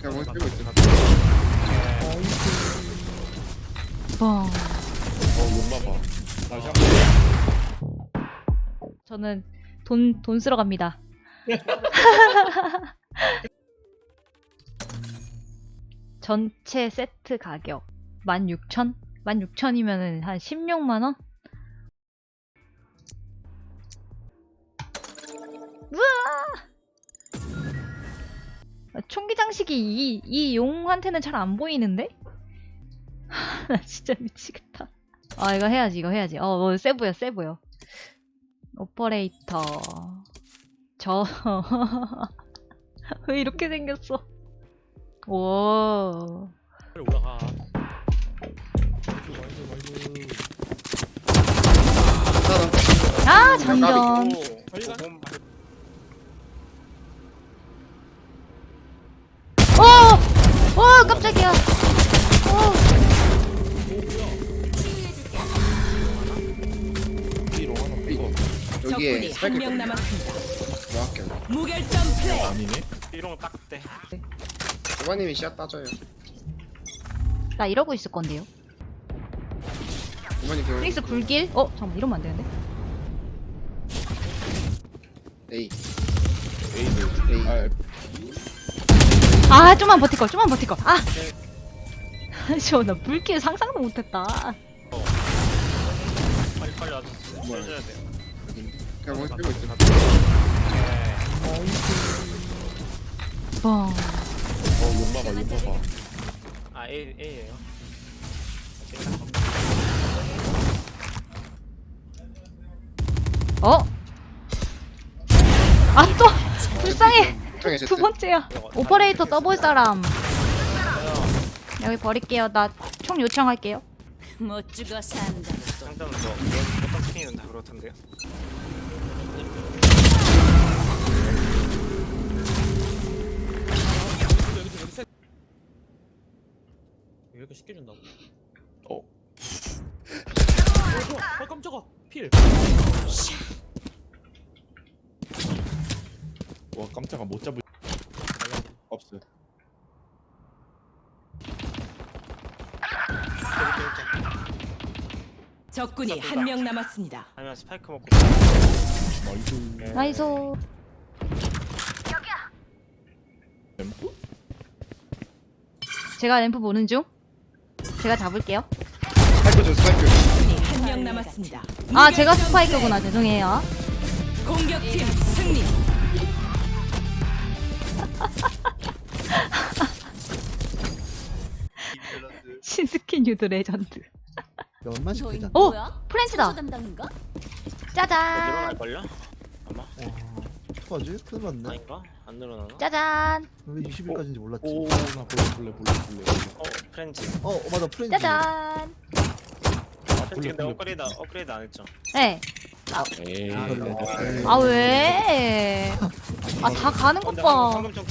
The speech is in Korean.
그냥 뭐 뛰고 있어. 뻥. 어. 저는 돈, 돈 쓰러 갑니다. 전체 세트 가격 16,000? 16,000이면은 한 16만원? 총기 장식이 이, 이 용한테는 잘 안 보이는데? 나 진짜 미치겠다. 아, 이거 해야지, 이거 해야지. 어, 어, 세 보여, 세 보여. 오퍼레이터 저 왜 이렇게 생겼어 오 빨리 올라가. 아 장전 빨리 가. 오! 오 깜짝이야 오 B로 하나 빼고. 여기에 적군이 한 스파이크 명 있거든요. 남았습니다. 뭐. 무결점 플레이. 아니네. 이런 거딱 대. 오바님이 씨앗 따져요. 나 이러고 있을 건데요 오바님 그 프릭스 불길 어 잠깐 만 이러면 안 되는데 A A들. A. 아, 아 좀만 버틸걸 좀만 버틸걸 아 저나 불길 상상도 못했다 빨리 빨리. 해줘야 돼. 그냥 뭐 뛰고 있어. 뻥 어, 욕나봐, 욕나봐. 아 A A예요. 어? 아또 불쌍해 두 제트. 번째야 오퍼레이터 떠볼 사람 여기 버릴게요 나 총 요청할게요 못 죽어 산다. 장점은 뭐 어떤 스킨은 다 그렇던데요. 왜 이렇게 쉽게 준다고? 어. 아 깜짝아. 필. 와, 깜짝아, 못 잡을. 없어요. 적군이 한 명 남았습니다. 아니면 스파이크 먹고. 나이스. 나이스 램프? 제가 램프 보는 중 제가 잡을게요 스파이크 줘 스파이크. 적군이 한 명 남았습니다. 아 제가 스파이크구나 죄송해요. 공격팀 승리. 신스킨 유드 레전드 몇만씩 저희. 오! 뭐야? 프렌치다 담당인가? 짜잔 늘어날 걸요? 아마 어떡하지? 큰일 났네. 아닌가? 안 늘어나나? 짜잔 왜 20일까지인지 몰랐지. 오, 나 볼래, 볼래, 볼래, 볼래. 어 프렌즈. 어, 어, 맞아. 프렌즈. 짜잔 아, 프렌즈 근데. 업그레이드 업그레이드 안 했죠? 네. 에이. 아. 아 왜? 아 다 가는 것 봐. 방금 좀